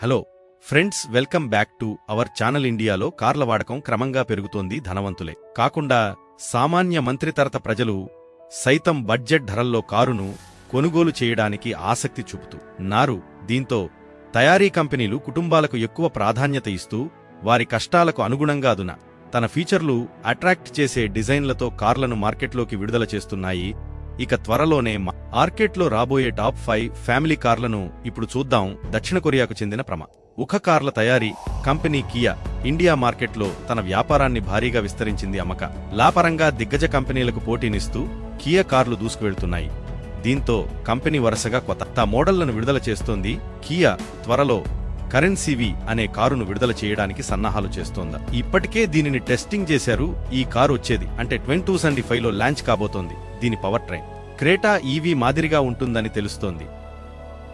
Hello friends welcome back to our channel ఇండియాలో కార్ల వాడకం క్రమంగా పెరుగుతోంది ధనవంతులే. కాకుండా సామాన్య మంత్రితరత ప్రజలు సైతం బడ్జెట్ ధరల్లో కారును కొనుగోలు చేయడానికి ఆసక్తి చూపుతూ నారు దీంతో తయారీ కంపెనీలు కుటుంబాలకు ఎక్కువ ప్రాధాన్యత ఇస్తూ వారి కష్టాలకు అనుగుణంగా అదున తన ఫీచర్లు అట్రాక్ట్ చేసే డిజైన్లతో కార్లను మార్కెట్లోకి విడుదల చేస్తున్నాయి ఇక త్వరలోనే మా- రాబోయే టాప్ ఫైవ్ ఫ్యామిలీ కార్లను ఇప్పుడు చూద్దాం. దక్షిణ కొరియాకు చెందిన ప్రమ. ఉఖ కార్ల తయారీ కంపెనీ కియా ఇండియా మార్కెట్లో తన వ్యాపారాన్ని భారీగా విస్తరించింది అమ్మక లాపరంగా దిగ్గజ కంపెనీలకు పోటీనిస్తూ కియా కార్లు దూసుకువెళ్తున్నాయి. దీంతో కంపెనీ వరుసగా కొత్త మోడళ్ళను విడుదల చేస్తోంది. కియా త్వరలో కరెన్సీవి అనే కారును విడుదల చేయడానికి సన్నాహాలు చేస్తోందా. ఇప్పటికే దీనిని టెస్టింగ్ చేశారు. ఈ కారు వచ్చేది అంటే ట్వంటీ టూ సెవెంటీ ఫైవ్లో లాంచ్ కాబోతోంది. దీని పవర్ ట్రైన్. క్రేటా ఈవీ మాదిరిగా ఉంటుందని తెలుస్తోంది.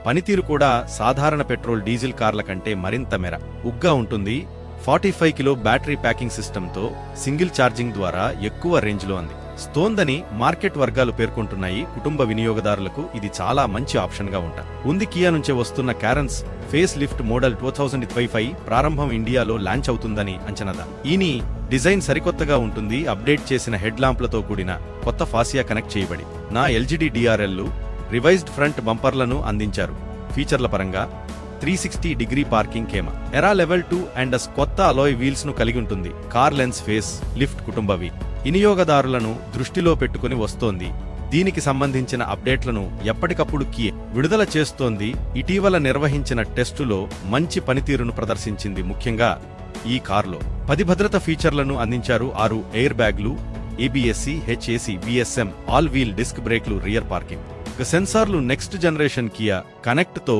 పనితీరు కూడా సాధారణ పెట్రోల్ డీజిల్ కార్ల కంటే మరింత మెర. ఉగ్గా ఉంటుంది. Forty five kilo battery packing సిస్టంతో single charging ద్వారా ఎక్కువ రేంజ్లో అంది. స్తోందని మార్కెట్ వర్గాలు పేర్కొంటున్నాయి. కుటుంబ వినియోగదారులకు ఇది చాలా మంచి ఆప్షన్గా ఉంటా. ఉంది కియా నుంచే వస్తున్న Carens face lift model two thousand five ప్రారంభం ఇండియాలో లాంచ్ అవుతుందని అంచనాదా ఈని డిజైన్ సరికొత్తగా ఉంటుంది. అప్డేట్ చేసిన హెడ్ లాంప్లతో కూడిన కొత్త ఫాసియా కనెక్ట్ చేయబడి నా ఎల్జీడీ డిఆర్ఎల్లు రివైజ్డ్ ఫ్రంట్ బంపర్లను అందించారు. ఫీచర్ల పరంగా three sixty degree parking camera level two and అస్ కొత్త అలోయ్ వీల్స్ను కలిగి ఉంటుంది. కార్ లెన్స్ ఫేస్ లిఫ్ట్ కుటుంబ వినియోగదారులను దృష్టిలో పెట్టుకుని వస్తోంది. దీనికి సంబంధించిన అప్డేట్లను ఎప్పటికప్పుడు కీ విడుదల చేస్తోంది. ఇటీవల నిర్వహించిన టెస్టులో మంచి పనితీరును ప్రదర్శించింది ముఖ్యంగా ఈ కారులో. పది భద్రత ఫీచర్లను అందించారు ఆరు ఎయిర్ బ్యాగ్లు ABSC HAC BSM all wheel disc బ్రేక్లు rear parking. ఇక సెన్సార్లు నెక్స్ట్ జనరేషన్ కియా కనెక్ట్తో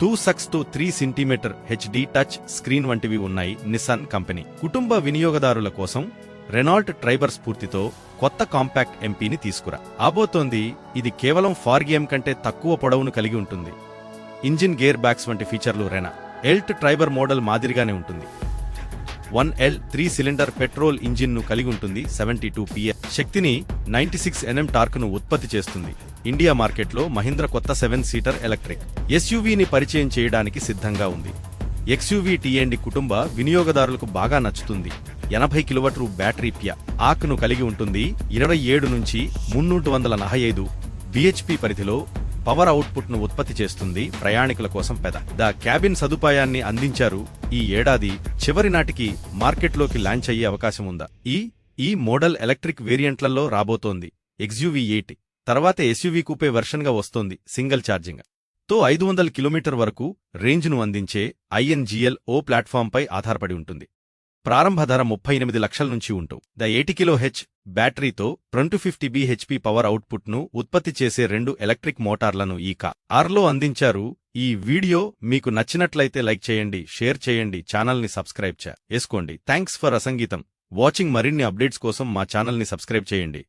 two సక్స్తో three centimetre HD touch screen వంటివి ఉన్నాయి నిసాన్ కంపెనీ. కుటుంబ వినియోగదారుల కోసం రెనాల్ట్ ట్రైబర్ స్ఫూర్తితో కొత్త కాంపాక్ట్ ఎంపీని తీసుకురా. ఆబోతోంది ఇది కేవలం ఫార్గియం కంటే తక్కువ పొడవును కలిగి ఉంటుంది. ఇంజిన్ గేర్ బ్యాగ్స్ వంటి ఫీచర్లు రెనా. ఎల్ట్ ట్రైబర్ మోడల్ మాదిరిగానే ఉంటుంది. One L three cylinder petrol ఇంజిన్ను కలిగి ఉంటుంది సెవెంటీ టూ పిఎ. శక్తిని నైన్టీ సిక్స్ ఎన్ఎం టార్క్ను ఉత్పత్తి చేస్తుంది. ఇండియా మార్కెట్లో మహీంద్ర కొత్త సెవెన్ సీటర్ ఎలక్ట్రిక్. ఎస్యూవీని పరిచయం చేయడానికి సిద్ధంగా ఉంది. ఎక్స్యూవీ టీఎండి కుటుంబ వినియోగదారులకు బాగా నచ్చుతుంది. ఎనభై కిలోవాట్ బ్యాటరీ పియా. ఆక్ను కలిగి ఉంటుంది ఇరవై ఏడు నుంచి మున్నూటి వందల నలభై ఐదు బిహెచ్పి పరిధిలో పవర్ అవుట్పుట్ను ఉత్పత్తి చేస్తుంది ప్రయాణికుల కోసం పెద. ద క్యాబిన్ సదుపాయాన్ని అందించారు ఈ ఏడాది చివరి నాటికి మార్కెట్లోకి లాంచ్ అయ్యే అవకాశం ఉందా? ఈ ఈ మోడల్ ఎలక్ట్రిక్ వేరియంట్లలో రాబోతోంది. XUV eight. తర్వాత ఎస్యూవీ కూపే వెర్షన్గా వస్తోంది సింగిల్ ఛార్జింగ్. తో ఐదు వందల కిలోమీటర్ వరకు రేంజ్ను అందించే ఐఎన్జిఎల్ ఓ ప్లాట్ఫాంపై ఆధారపడి ఉంటుంది. ప్రారంభ ధర ముప్పై ఎనిమిది లక్షల నుంచి ఉంటూ ద ఎయిటీ కిలో హెచ్ బ్యాటరీతో ట్వంటీ ఫిఫ్టీ బీహెచ్పి పవర్ అవుట్పుట్ను ఉత్పత్తి చేసే రెండు ఎలక్ట్రిక్ మోటార్లను ఈ కా ఆర్లో అందించారు. ఈ వీడియో మీకు నచ్చినట్లయితే లైక్ చేయండి షేర్ చేయండి ఛానల్ని సబ్స్క్రైబ్ చేసుకోండి థ్యాంక్స్ ఫర్ అసంగీతం. వాచింగ్ మరిన్ని అప్డేట్స్ కోసం మా ఛానల్ని సబ్స్క్రైబ్ చేయండి.